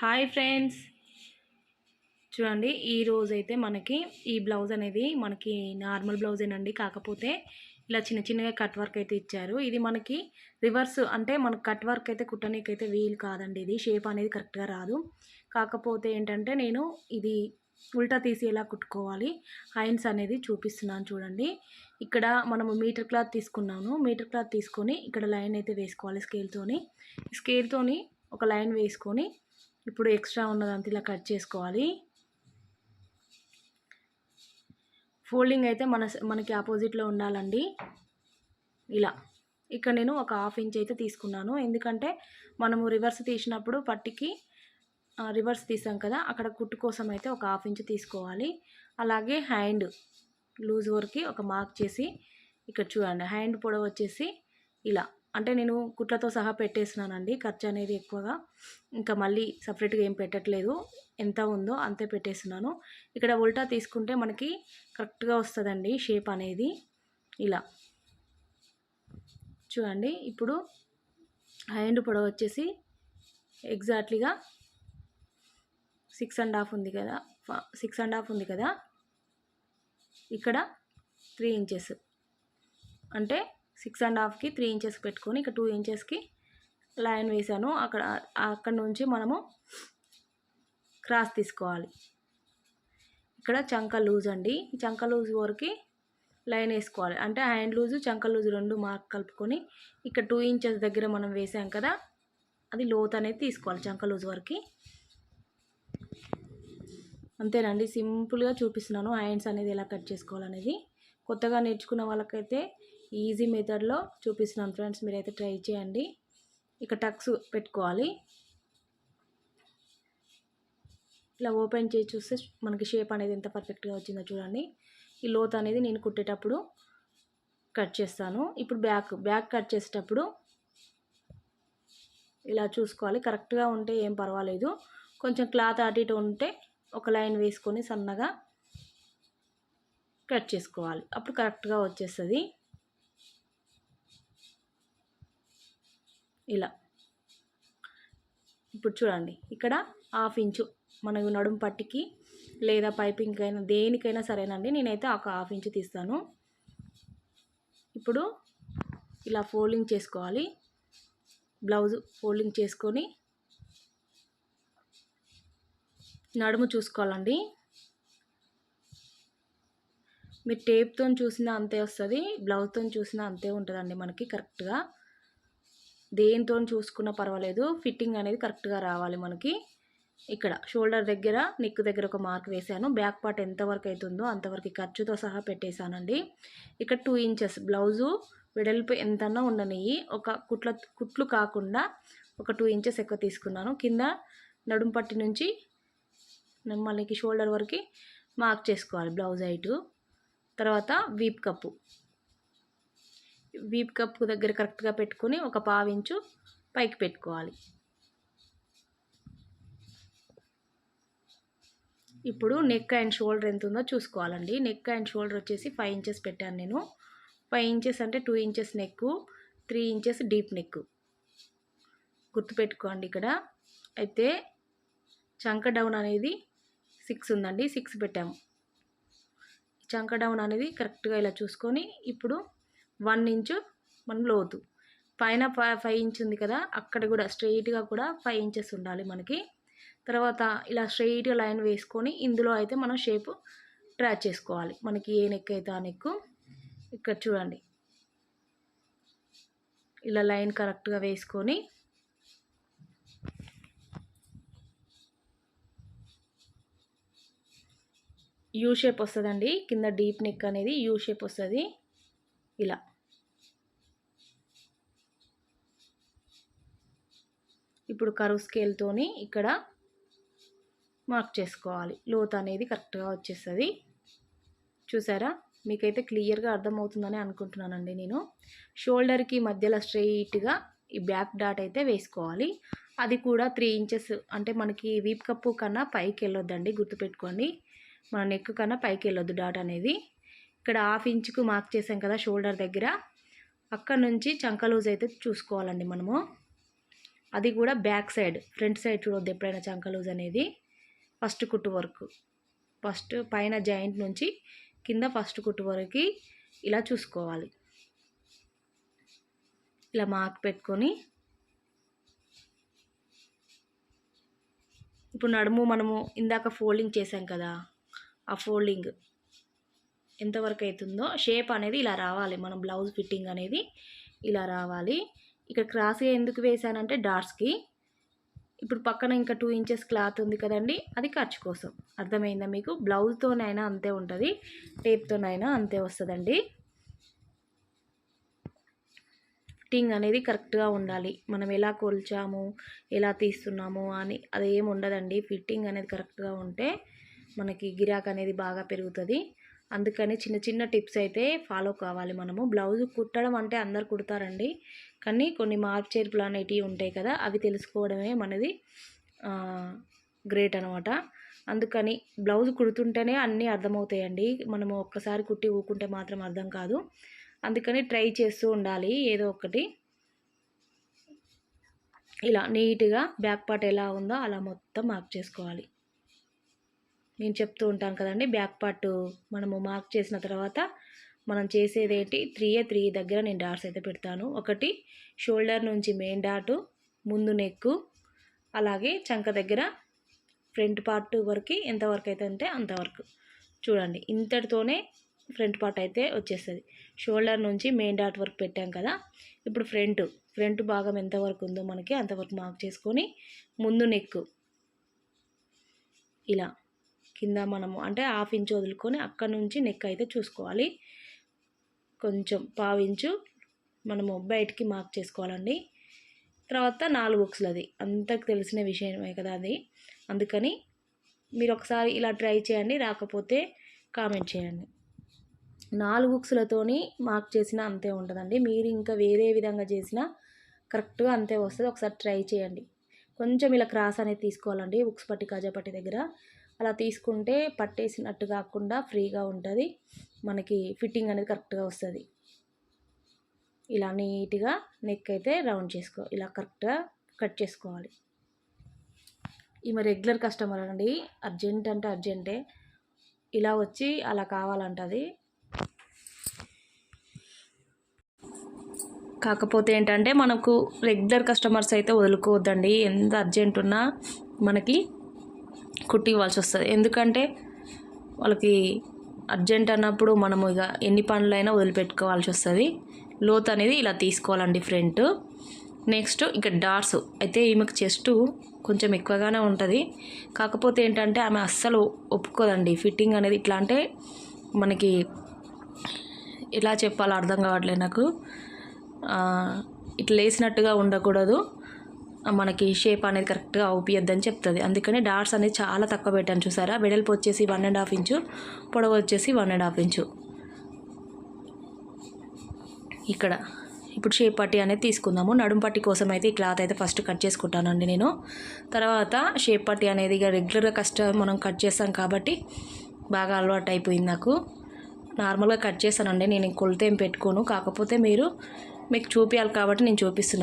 Hi friends. చూడండి ఈ రోజు అయితే మనకి ఈ బ్లౌజ్ అనేది మనకి నార్మల్ బ్లౌజేనండి. కాకపోతే ఇలా చిన్న చిన్నగా కట్ వర్క్ అయితే ఇచ్చారు. ఇది మనకి రివర్స్ అంటే మనకు కట్ వర్క్ అయితే కుట్టనీకైతే వీలు కాదండి. ఇది షేప్ అనేది కరెక్ట్గా రాదు. కాకపోతే ఏంటంటే నేను ఇది ఉల్టా తీసి ఎలా కుట్టుకోవాలి. హైన్స్ అనేది చూపిస్తున్నాను చూడండి. ఇక్కడ మనము మీటర్ క్లాత్ తీసుకున్నాను. మీటర్ క్లాత్ తీసుకొని ఇక్కడ లైన్ అయితే వేసుకోవాలి స్కేల్తోని. స్కేల్తోని ఒక లైన్ వేసుకొని ఇప్పుడు ఎక్స్ట్రా ఉన్నదంతా ఇలా కట్ చేసుకోవాలి. ఫోల్డింగ్ అయితే మన మనకి ఆపోజిట్లో ఉండాలండి. ఇలా. ఇక్కడ నేను ఒక హాఫ్ ఇంచ్ అయితే తీసుకున్నాను. ఎందుకంటే మనము రివర్స్ తీసినప్పుడు పట్టికి రివర్స్ తీసాం కదా అక్కడ కుట్టు కోసం అయితే ఒక హాఫ్ ఇంచ్ తీసుకోవాలి. అలాగే హ్యాండ్ లూజ్ వరకు ఒక మార్క్ చేసి ఇక్కడ చూడండి హ్యాండ్ పొడవు వచ్చేసి ఇలా. అంటే నేను కుట్లతో సహా పెట్టేసినానండి ఖర్చు అనేది ఎక్కువగా. ఇంకా మళ్ళీ సపరేట్గా ఏం పెట్టట్లేదు. ఎంత ఉందో అంతే పెట్టేస్తున్నాను ఇక్కడ ఉల్టా తీసుకుంటే మనకి కరెక్ట్గా వస్తుందండి షేప్ అనేది. ఇలా. చూడండి ఇప్పుడు హ్యాండ్ పొడవు వచ్చేసి ఎగ్జాక్ట్లీగా సిక్స్ అండ్ హాఫ్ ఉంది కదా. సిక్స్ అండ్ హాఫ్ ఉంది కదా. ఇక్కడ త్రీ ఇంచెస్ అంటే సిక్స్ అండ్ హాఫ్కి త్రీ ఇంచెస్ పెట్టుకొని ఇక్కడ టూ ఇంచెస్కి లైన్ వేసాను. అక్కడ అక్కడ నుంచి మనము క్రాస్ తీసుకోవాలి. ఇక్కడ చంక లూజ్ అండి. ఈ చంక లూజ్ వరకు లైన్ వేసుకోవాలి. అంటే హ్యాండ్ లూజు చంక లూజ్ రెండు మార్క్ కలుపుకొని ఇక్కడ టూ ఇంచెస్ దగ్గర మనం వేసాం కదా అది లోత్ అనేది తీసుకోవాలి చంక లూజ్ వరకు. అంతేనండి. సింపుల్గా చూపిస్తున్నాను హ్యాండ్స్ అనేది ఎలా కట్ చేసుకోవాలనేది. కొత్తగా నేర్చుకున్న వాళ్ళకైతే ఈజీ మెథడ్లో చూపిస్తున్నాను ఫ్రెండ్స్ మీరైతే ట్రై చేయండి. ఇక టక్స్ పెట్టుకోవాలి. ఇలా ఓపెన్ చేసి చూస్తే మనకి షేప్ అనేది ఎంత పర్ఫెక్ట్గా వచ్చిందో చూడండి. ఈ లోత్ అనేది నేను కుట్టేటప్పుడు కట్ చేస్తాను. ఇప్పుడు బ్యాక్ బ్యాక్ కట్ చేసేటప్పుడు ఇలా చూసుకోవాలి. కరెక్ట్గా ఉంటే ఏం పర్వాలేదు. కొంచెం క్లాత్ అటు ఇటు ఉంటే ఒక లైన్ వేసుకొని సన్నగా కట్ చేసుకోవాలి. అప్పుడు కరెక్ట్గా వచ్చేస్తుంది. ఇలా. ఇప్పుడు చూడండి ఇక్కడ హాఫ్ ఇంచు మనకు నడుము పట్టికి లేదా పైపింగ్ అయినా దేనికైనా సరేనండి నేనైతే ఒక హాఫ్ ఇంచు తీస్తాను. ఇప్పుడు ఇలా ఫోల్డింగ్ చేసుకోవాలి. బ్లౌజ్ ఫోల్డింగ్ చేసుకొని నడుము చూసుకోవాలండి. మీరు టేప్తో చూసినా అంతే వస్తుంది బ్లౌజ్తో చూసినా అంతే ఉంటుందండి మనకి కరెక్ట్గా. దేనితో చూసుకున్నా పర్వాలేదు. ఫిట్టింగ్ అనేది కరెక్ట్గా రావాలి మనకి. ఇక్కడ షోల్డర్ దగ్గర నెక్ దగ్గర ఒక మార్క్ వేసాను బ్యాక్ పార్ట్ ఎంతవరకు అవుతుందో అంతవరకు ఖర్చుతో సహా పెట్టేశానండి. ఇక్కడ టూ ఇంచెస్ బ్లౌజు వెడల్పు ఎంతన్నా ఉండనివి ఒక కుట్ల కుట్లు కాకుండా ఒక టూ ఇంచెస్ ఎక్కువ తీసుకున్నాను. కింద నడుం పట్టి నుంచి మనకి షోల్డర్ వరకు మార్క్ చేసుకోవాలి బ్లౌజ్ హైటు. తర్వాత వీప్ కప్పు. వీప్ కప్పు దగ్గర కరెక్ట్గా పెట్టుకొని ఒక పావించు పైకి పెట్టుకోవాలి. ఇప్పుడు నెక్ అండ్ షోల్డర్ ఎంత ఉందో చూసుకోవాలండి. నెక్ అండ్ షోల్డర్ వచ్చేసి ఫైవ్ ఇంచెస్ పెట్టాను నేను. ఫైవ్ ఇంచెస్ అంటే two inches neck three inches deep neck గుర్తుపెట్టుకోండి ఇక్కడ. అయితే చంక డౌన్ అనేది సిక్స్ ఉందండి సిక్స్ పెట్టాము. చంక డౌన్ అనేది కరెక్ట్గా ఇలా చూసుకొని ఇప్పుడు వన్ ఇంచు మనం లోతు. పైన ఫైవ్ ఇంచ్ ఉంది కదా అక్కడ కూడా స్ట్రెయిట్గా కూడా ఫైవ్ ఇంచెస్ ఉండాలి మనకి. తర్వాత ఇలా స్ట్రెయిట్గా లైన్ వేసుకొని ఇందులో అయితే మనం షేప్ డ్రా చేసుకోవాలి. మనకి ఏ నెక్ అయితే ఆ నెక్ ఇక్కడ చూడండి. ఇలా లైన్ కరెక్ట్గా వేసుకొని యూ షేప్ వస్తుందండి. కింద డీప్ నెక్ అనేది యూ షేప్ వస్తుంది. ఇలా. ఇప్పుడు కరువు స్కేల్తోని ఇక్కడ మార్క్ చేసుకోవాలి. లోత్ అనేది కరెక్ట్గా వచ్చేస్తుంది. చూసారా? మీకైతే క్లియర్గా అర్థమవుతుందని అనుకుంటున్నానండి నేను. షోల్డర్కి మధ్యలో స్ట్రెయిట్గా ఈ బ్యాక్ డాట్ అయితే వేసుకోవాలి. అది కూడా త్రీ ఇంచెస్ అంటే మనకి వీప్ కప్పు కన్నా పైకి వెళ్ళొద్దండి గుర్తుపెట్టుకోండి. మన నెక్ కన్నా పైకి వెళ్ళొద్దు డాట్ అనేది. ఇక్కడ హాఫ్ ఇంచుకు మార్క్ చేసాం కదా షోల్డర్ దగ్గర. అక్కడ నుంచి చంక లూజ్ అయితే చూసుకోవాలండి మనము. అది కూడా బ్యాక్ సైడ్ ఫ్రంట్ సైడ్ చూడొద్దు ఎప్పుడైనా చంక లూజ్ అనేది. ఫస్ట్ కుట్టు వరకు. ఫస్ట్ పైన జాయింట్ నుంచి కింద ఫస్ట్ కుట్టు వరకు ఇలా చూసుకోవాలి. ఇలా మార్క్ పెట్టుకొని. ఇప్పుడు నడుము మనము ఇందాక ఫోల్డింగ్ చేసాం కదా ఆ ఫోల్డింగ్ ఎంతవరకు అవుతుందో షేప్ అనేది ఇలా రావాలి. మనం బ్లౌజ్ ఫిట్టింగ్ అనేది ఇలా రావాలి. ఇక్కడ క్రాస్గా ఎందుకు వేసానంటే డాట్స్కి. ఇప్పుడు పక్కన ఇంకా టూ ఇంచెస్ క్లాత్ ఉంది కదండి అది ఖర్చు కోసం. అర్థమైందా మీకు? బ్లౌజ్తోనైనా అంతే ఉంటుంది టేప్తోనైనా అంతే వస్తుందండి. ఫిట్టింగ్ అనేది కరెక్ట్గా ఉండాలి. మనం ఎలా కొల్చాము ఎలా తీస్తున్నాము అని అది ఏమి ఉండదండి. ఫిట్టింగ్ అనేది కరెక్ట్గా ఉంటే మనకి గిరాక్ అనేది బాగా పెరుగుతుంది. అందుకని చిన్న చిన్న టిప్స్ అయితే ఫాలో కావాలి మనము. బ్లౌజ్ కుట్టడం అంటే అందరు కుడతారండి. కానీ కొన్ని మార్పు చేర్పులు అనేటివి ఉంటాయి కదా అవి తెలుసుకోవడమే మనది గ్రేట్ అనమాట అందుకని బ్లౌజ్ కుడుతుంటేనే అన్నీ అర్థమవుతాయండి. మనము ఒక్కసారి కుట్టి ఊకుంటే మాత్రం అర్థం కాదు. అందుకని ట్రై చేస్తూ ఉండాలి ఏదో ఒకటి ఇలా నీట్గా బ్యాక్ పార్ట్ ఎలా ఉందో అలా మొత్తం మార్క్ చేసుకోవాలి. నేను చెప్తూ ఉంటాను కదండి బ్యాక్ పార్ట్ మనము మార్క్ చేసిన తర్వాత మనం చేసేది ఏంటి? త్రీ ఏ త్రీ దగ్గర నేను డాట్స్ అయితే పెడతాను. ఒకటి షోల్డర్ నుంచి మెయిన్ డాటు ముందు నెక్కు అలాగే చంక దగ్గర ఫ్రంట్ పార్ట్ వరకు ఎంతవరకు అయితే అంటే అంతవరకు చూడండి ఇంతటితోనే ఫ్రంట్ పార్ట్ అయితే వచ్చేస్తుంది. షోల్డర్ నుంచి మెయిన్ డాట్ వరకు పెట్టాం కదా ఇప్పుడు ఫ్రంట్ ఫ్రంట్ భాగం ఎంతవరకు ఉందో మనకి అంతవరకు మార్క్ చేసుకొని ముందు నెక్కు ఇలా కింద మనము అంటే హాఫ్ ఇంచ్ వదులుకొని అక్కడ నుంచి నెక్ అయితే చూసుకోవాలి. కొంచెం పావించు. మనము బయటికి మార్క్ చేసుకోవాలండి. తర్వాత నాలుగు బుక్స్లది అంతకు తెలిసిన విషయమే కదా అది. అందుకని మీరు ఒకసారి ఇలా ట్రై చేయండి. రాకపోతే కామెంట్ చేయండి. నాలుగు బుక్స్లతోని మార్క్ చేసిన అంతే ఉంటుందండి. మీరు ఇంకా వేరే విధంగా చేసినా కరెక్ట్గా అంతే వస్తుంది. ఒకసారి ట్రై చేయండి. కొంచెం ఇలా క్రాస్ అనేది తీసుకోవాలండి. బుక్స్ పట్టి కాజా పట్టి దగ్గర. అలా తీసుకుంటే పట్టేసినట్టు కాకుండా ఫ్రీగా ఉంటుంది. మనకి ఫిట్టింగ్ అనేది కరెక్ట్గా వస్తుంది. ఇలా నీట్గా నెక్ అయితే రౌండ్ చేసుకో ఇలా కరెక్ట్గా కట్ చేసుకోవాలి. ఈమె రెగ్యులర్ కస్టమర్ అండి అర్జెంట్ అంటే అర్జెంటే ఇలా వచ్చి అలా కావాలంటది. కాకపోతే ఏంటంటే మనకు రెగ్యులర్ కస్టమర్స్ అయితే వదులుకోవద్దండి. ఎంత అర్జెంట్ ఉన్నా మనకి కుట్టి ఇవ్వాల్సి వస్తుంది. ఎందుకంటే వాళ్ళకి అర్జెంట్ అన్నప్పుడు మనము ఇక ఎన్ని పనులైనా వదిలిపెట్టుకోవాల్సి వస్తుంది. లోత్ అనేది ఇలా తీసుకోవాలండి ఫ్రంట్. నెక్స్ట్ ఇక డార్స్. అయితే ఈమెకు చెస్ట్ కొంచెం ఎక్కువగానే ఉంటుంది. కాకపోతే ఏంటంటే ఆమె అస్సలు ఒప్పుకోదండి. ఫిట్టింగ్ అనేది ఇట్లా అంటే మనకి ఎలా చెప్పాలో అర్థం కావట్లేదు నాకు. ఇట్లా వేసినట్టుగా ఉండకూడదు. మనకి షేప్ అనేది కరెక్ట్గా అవుపియద్దని చెప్తుంది. అందుకని డాట్స్ అనేది చాలా తక్కువ పెట్టాను చూసారా? వెడల్పు వచ్చేసి వన్ అండ్ హాఫ్ ఇంచు పొడవు వచ్చేసి వన్ అండ్ హాఫ్ ఇంచు ఇక్కడ ఇప్పుడు షేప్ పట్టి అనేది తీసుకుందాము. నడుం పట్టి కోసం అయితే ఈ క్లాత్ అయితే ఫస్ట్ కట్ చేసుకుంటానండి నేను. తర్వాత షేప్ పట్టి అనేది ఇక రెగ్యులర్గా కష్టం మనం కట్ చేస్తాం కాబట్టి బాగా అలవాటు అయిపోయింది నాకు. నార్మల్గా కట్ చేస్తానండి. నేను కొలత ఏం పెట్టుకోను. కాకపోతే మీరు మీకు చూపించాలి కాబట్టి నేను చూపిస్తున్నాను